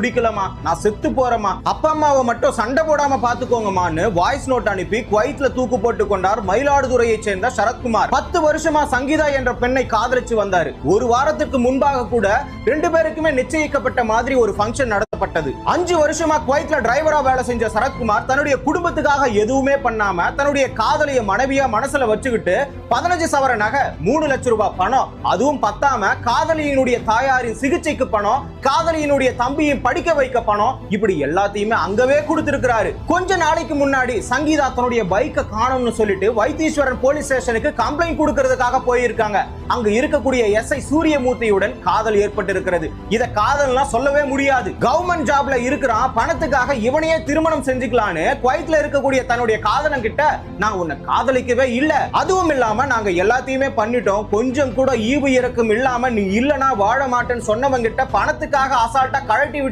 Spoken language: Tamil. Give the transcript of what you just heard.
பிடிக்கலமா நான் செத்து போறேமா அப்பா அம்மாவை மட்டும் சண்டை போடாம பாத்துக்கோங்கமான்னு வாய்ஸ் நோட் அனுப்பி குவைத்ல தூக்கு போட்டு கொண்டார் மயிலாடுதுறையை சேர்ந்த சரத்குமார். பத்து வருஷமா சங்கீதா என்ற பெண்ணை காதலிச்சு வந்தாரு. ஒரு வாரத்துக்கு முன்பாக கூட ரெண்டு பேருக்குமே நிச்சயிக்கப்பட்ட மாதிரி ஒரு ஃபங்க்ஷன் நடத்தப்பட்டது. அஞ்சு வருஷமா குவைத்ல டிரைவரா வேலை செஞ்ச சரத்குமார் தன்னுடைய குடும்பத்துக்காக எதுவுமே பண்ணாம தன்னுடைய காதலிய மனைவியா மனசுல வச்சுக்கிட்டு பதினஞ்சு சவர நகை மூணு லட்சம் ரூபாய் பணம் அதுவும் பத்தாம காதலியினுடைய தாயாரின் சிகிச்சைக்கு பணம் காதலியினுடைய தம்பியின் படிக்க வைக்க பணம். இப்படி எல்லாத்தையுமே அங்கவே கொடுத்திருக்கிறாரு. கொஞ்ச நாளைக்கு முன்னாடி சங்கீதா தன்னுடைய பைக்கை காணும்னு சொல்லிட்டு வைத்தீஸ்வரன் போலீஸ் ஸ்டேஷனுக்கு கம்ப்ளைண்ட் கொடுக்கறதுக்காக போயிருக்காங்க. அங்க இருக்கக்கூடிய எஸ்ஐ சூரியமூர்த்தியுடன் காதல் ஏற்பட்டு இருக்கிறது இத காதல்லாம் சொல்லவே முடியாது. கவர்மெண்ட் ஜாப்ல இருக்கிறான். பணத்துக்காக இவனையே திருமணம் செஞ்சுக்கலான்னு குவைத்ல இருக்கக்கூடிய தன்னுடைய காதலன் கிட்ட நான் உன்னை காதலிக்கவே இல்ல. அதுவும் இல்லாம நாங்க எல்லாத்தையுமே பண்ணிட்டோம். கொஞ்சம் கூட ஈவு இறக்கம் இல்லாம நீ இல்லனா வாழ மாட்டேன்னு சொன்னவங்கிட்ட பணத்துக்காக அசால்ட்டா கழட்டி விட்டு